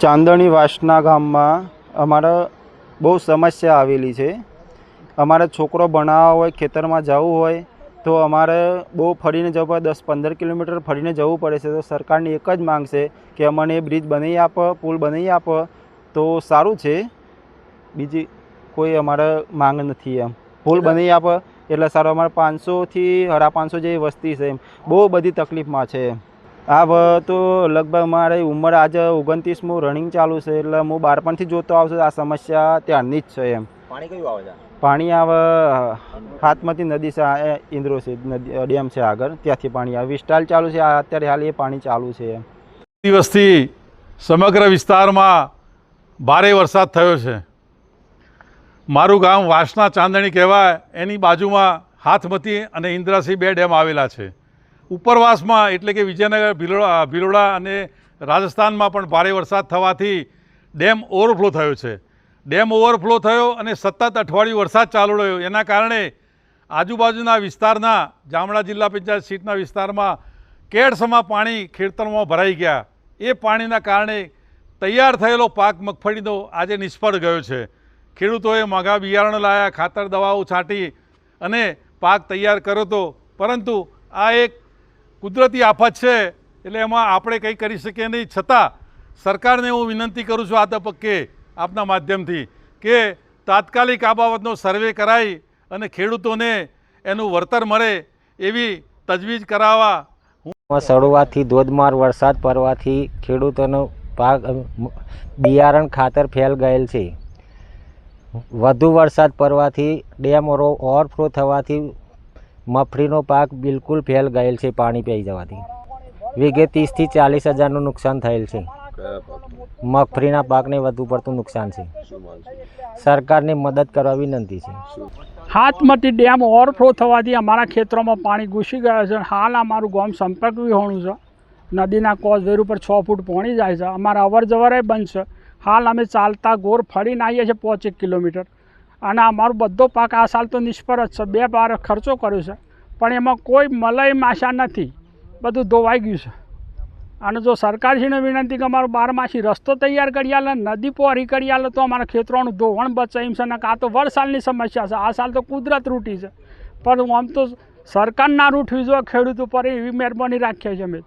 ચાંદણી વાસના ગામમાં અમારે બહુ સમસ્યા આવેલી છે. અમારે છોકરો ભણાવવા હોય ખેતરમાં જવું હોય તો અમારે બહુ ફરીને જવું પડે દસ પંદર કિલોમીટર ફરીને જવું પડે છે. તો સરકારની એક જ માંગ છે કે અમને બ્રિજ બનાવી આપો પુલ બનાવી આપો. તો સારું છે. બીજી કોઈ અમારે માંગ નથી એમ. પુલ બનાવી આપો એટલે સારું. અમારે પાંચસોથી હરા પાંચસો જેવી વસ્તી છે એમ. બહુ બધી તકલીફમાં છે એમ. આ તો લગભગ મારી ઉંમર આજે ઓગણત્રીસમું રનિંગ ચાલુ છે એટલે હું બાળપણથી જોતો આવશે આ સમસ્યા ત્યારની જ છે એમ. પાણી કયું આવે છે? પાણી આવે હાથમતી નદી છે ઇન્દ્રો છે નદી ડેમ છે આગળ ત્યાંથી પાણી આવે. વિસ્ટાલ ચાલુ છે આ અત્યારે હાલ એ પાણી ચાલુ છે એમ. દિવસથી સમગ્ર વિસ્તારમાં ભારે વરસાદ થયો છે. મારું ગામ વાસના ચાંદણી કહેવાય એની બાજુમાં હાથમતી અને ઇન્દ્રાસી બે ડેમ આવેલા છે. ઉપરવાસમાં, એટલે કે વિજયનગર, ભિલોડા ભિલોડા અને રાજસ્થાનમાં પણ ભારે વરસાદ થવાથી ડેમ ઓવરફ્લો થયો છે. ડેમ ઓવરફ્લો થયો અને સતત અઠવાડિયું વરસાદ ચાલુ રહ્યો. એના કારણે આજુબાજુના વિસ્તારના જામડા જિલ્લા પંચાયત સીટના વિસ્તારમાં કેડસમાં પાણી ખેતરમાં ભરાઈ ગયા. એ પાણીના કારણે તૈયાર થયેલો પાક મગફળીનો આજે નિષ્ફળ ગયો છે. ખેડૂતોએ મોંઘા બિયારણ લાયા, ખાતર દવાઓ છાંટી અને પાક તૈયાર કર્યો હતો. પરંતુ આ એક કુદરતી આફત છે, એટલે એમાં આપણે કંઈ કરી શકીએ નહીં. છતાં સરકારને હું વિનંતી કરું છું આ તબક્કે આપના માધ્યમથી કે તાત્કાલિક આ બાબતનો સર્વે કરાય અને ખેડૂતોને એનું વળતર મળે એવી તજવીજ કરાવવા શરૂઆતથી ધોધમાર વરસાદ પડવાથી ખેડૂતોનો પાક બિયારણ ખાતર ફેલ ગયેલ છે. વધુ વરસાદ પડવાથી ડેમ ઓવરફ્લો થવાથી મગફળીનો પાક બિલકુલ ફેલ ગયેલ છે પાણી પી જવાથી. વીઘે ત્રીસથી ચાલીસ હજારનું નુકસાન થયેલ છે. મગફળીના પાકને વધુ પડતું નુકસાન છે. સરકારની મદદ કરવા વિનંતી છે. શું? હાથમતી ડેમ ઓવરફ્લો થવાથી અમારા ખેતરોમાં પાણી ઘૂસી ગયા છે હાલ અમારું ગામ સંપર્ક વિહોણું છે. નદીના કોઝવેર ઉપર છ ફૂટ પહોંચી જાય છે. અમારા અવર જવર બંધ છે. હાલ અમે ચાલતા ગોર ફરીને આવીએ છીએ પાંચેક કિલોમીટર. અને અમારો બધો પાક આ સાલ તો નિષ્ફળ જ છે. બે બાર ખર્ચો કર્યો છે. પણ એમાં કોઈ મલય માશા નથી. બધું ધોવાઈ ગયું છે. અને જો સરકારશ્રીને વિનંતી કે અમારો બારમાસી રસ્તો તૈયાર કરી આલે, નદી પોરી કરી આલે, તો અમારા ખેતરોનું ધોવણ બચે છે ને કાં તો વરસાદની સમસ્યા છે. આ સાલ તો કુદરત રૂટી છે. પણ આમ તો સરકાર ના રૂઠવી જો ખેડૂત ઉપર એવી મહેરબાની રાખીએ છીએ અમે.